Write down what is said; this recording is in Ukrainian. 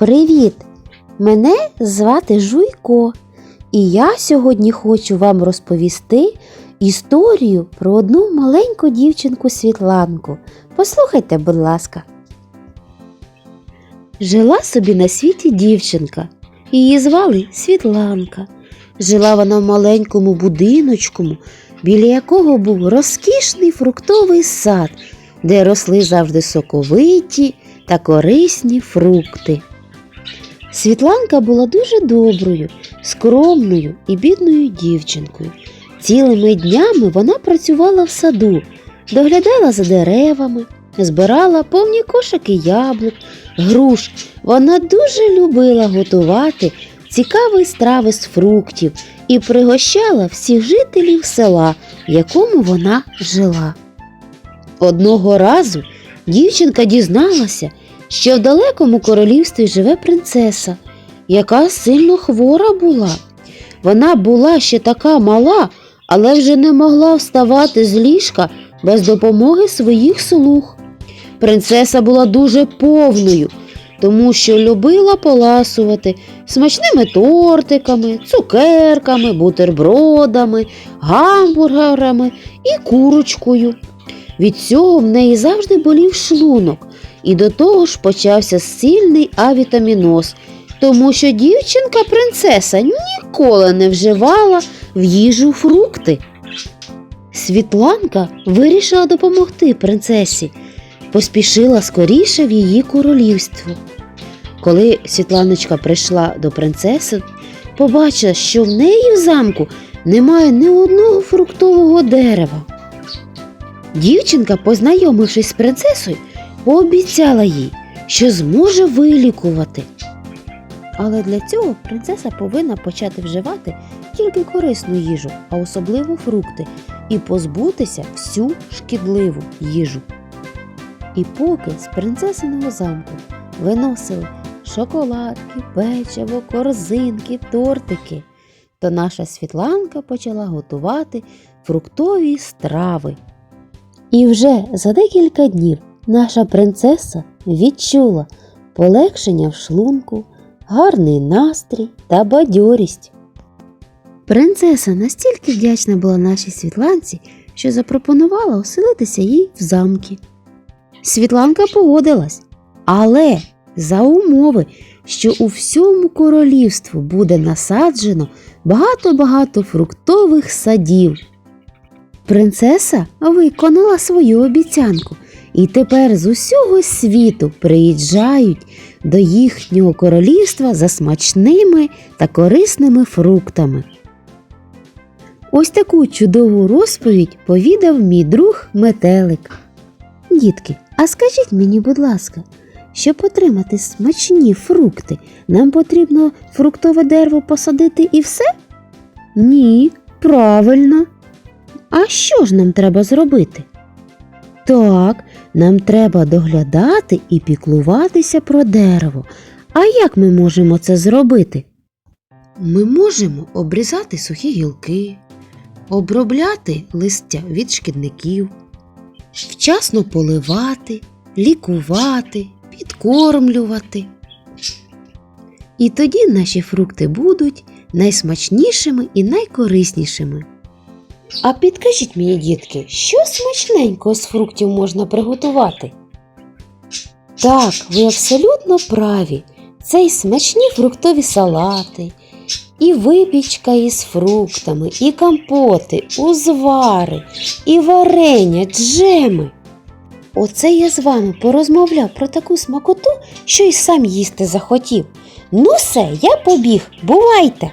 Привіт! Мене звати Жуйко, і я сьогодні хочу вам розповісти історію про одну маленьку дівчинку Світланку. Послухайте, будь ласка. Жила собі на світі дівчинка. Її звали Світланка. Жила вона в маленькому будиночку, біля якого був розкішний фруктовий сад, де росли завжди соковиті та корисні фрукти. Світланка була дуже доброю, скромною і бідною дівчинкою. Цілими днями вона працювала в саду, доглядала за деревами, збирала повні кошики яблук, груш. Вона дуже любила готувати цікаві страви з фруктів і пригощала всіх жителів села, в якому вона жила. Одного разу дівчинка дізналася, що в далекому королівстві живе принцеса, яка сильно хвора була. Вона була ще така мала, але вже не могла вставати з ліжка без допомоги своїх слуг. Принцеса була дуже повною, тому що любила поласувати смачними тортиками, цукерками, бутербродами, гамбургерами і курочкою. Від цього в неї завжди болів шлунок, і до того ж почався сильний авітаміноз, тому що дівчинка принцеса ніколи не вживала в їжу фрукти. Світланка вирішила допомогти принцесі, поспішила скоріше в її королівство. Коли Світланочка прийшла до принцеси, побачила, що в неї в замку немає ні одного фруктового дерева. Дівчинка, познайомившись з принцесою, пообіцяла їй, що зможе вилікувати. Але для цього принцеса повинна почати вживати тільки корисну їжу, а особливо фрукти, і позбутися всю шкідливу їжу. І поки з принцесиного замку виносили шоколадки, печиво, корзинки, тортики, то наша Світланка почала готувати фруктові страви. І вже за декілька днів наша принцеса відчула полегшення в шлунку, гарний настрій та бадьорість. Принцеса настільки вдячна була нашій Світланці, що запропонувала оселитися їй в замки. Світланка погодилась, але за умови, що у всьому королівству буде насаджено багато-багато фруктових садів. Принцеса виконала свою обіцянку, і тепер з усього світу приїжджають до їхнього королівства за смачними та корисними фруктами. Ось таку чудову розповідь повідав мій друг метелик. Дітки, а скажіть мені, будь ласка, щоб отримати смачні фрукти, нам потрібно фруктове дерево посадити і все? Ні, правильно. А що ж нам треба зробити? Так, нам треба доглядати і піклуватися про дерево. А як ми можемо це зробити? Ми можемо обрізати сухі гілки, обробляти листя від шкідників, вчасно поливати, лікувати, підкормлювати. І тоді наші фрукти будуть найсмачнішими і найкориснішими. А підкажіть мені, дітки, що смачненького з фруктів можна приготувати? Так, ви абсолютно праві. Це й смачні фруктові салати, і випічка із фруктами, і компоти, узвари, і варення, джеми. Оце я з вами порозмовляв про таку смакоту, що й сам їсти захотів. Ну все, я побіг, бувайте!